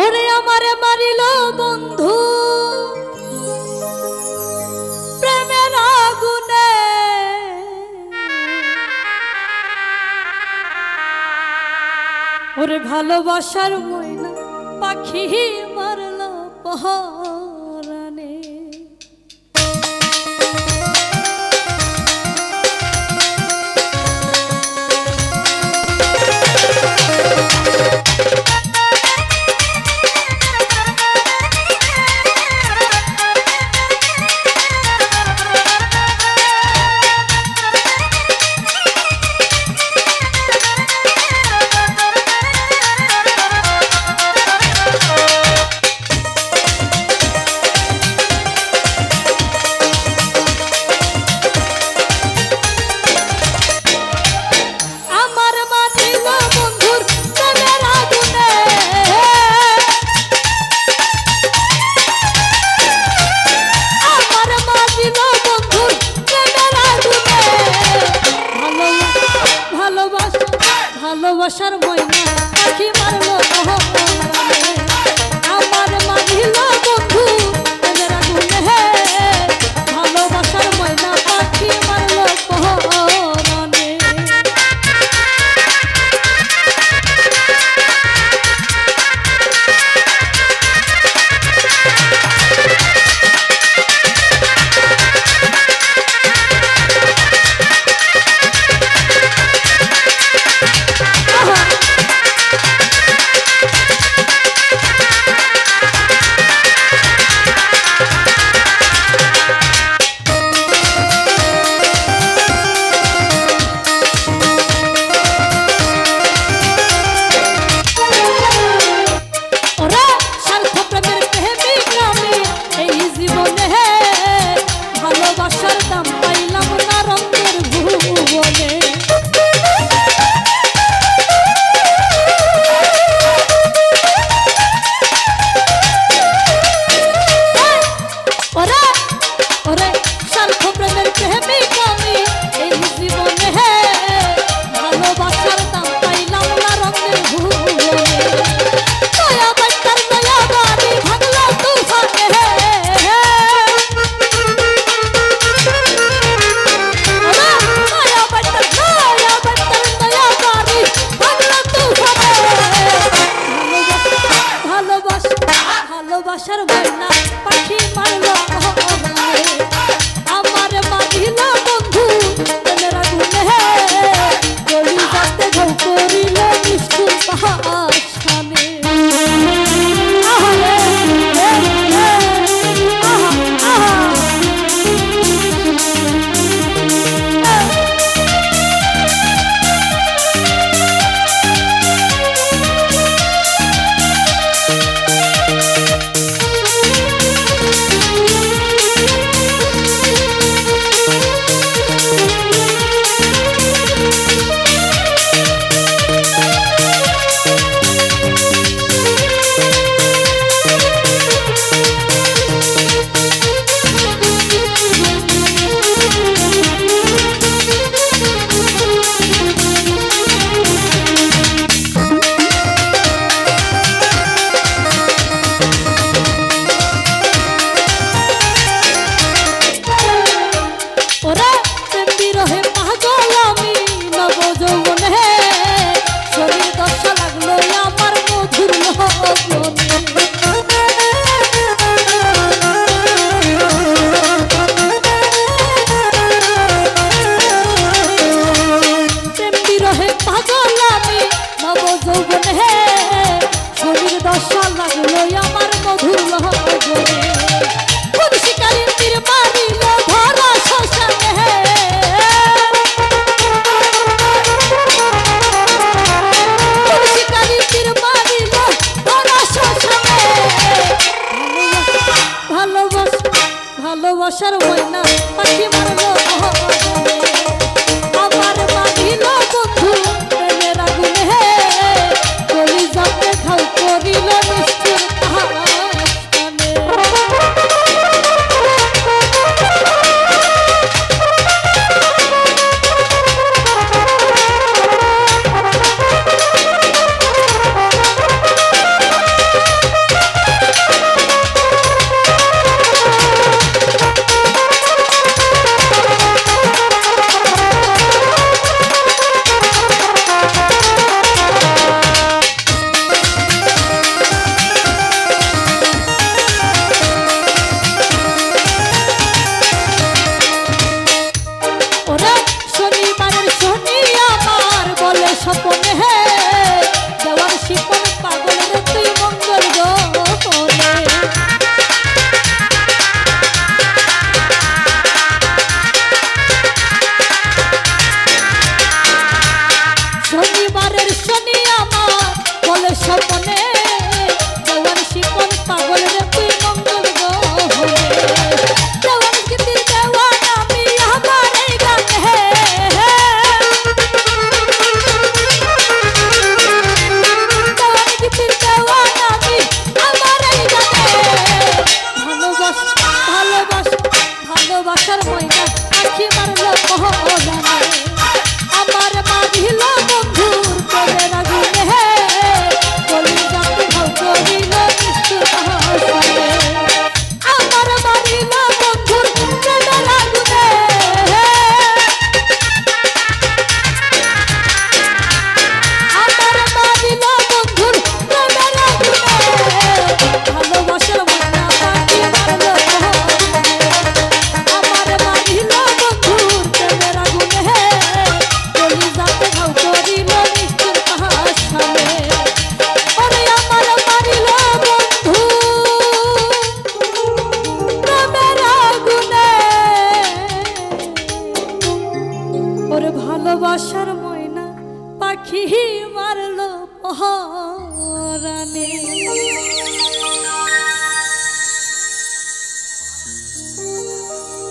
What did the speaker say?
ওরে আমারে মারিল বন্ধু। প্রেমের আগুনে। ওরে ভালোবাসার ময়না পাখি মারল পহা gostaram, mãe? i'm fast. তোর ভালোবাসার ময়না পাখি মারলো পহরানে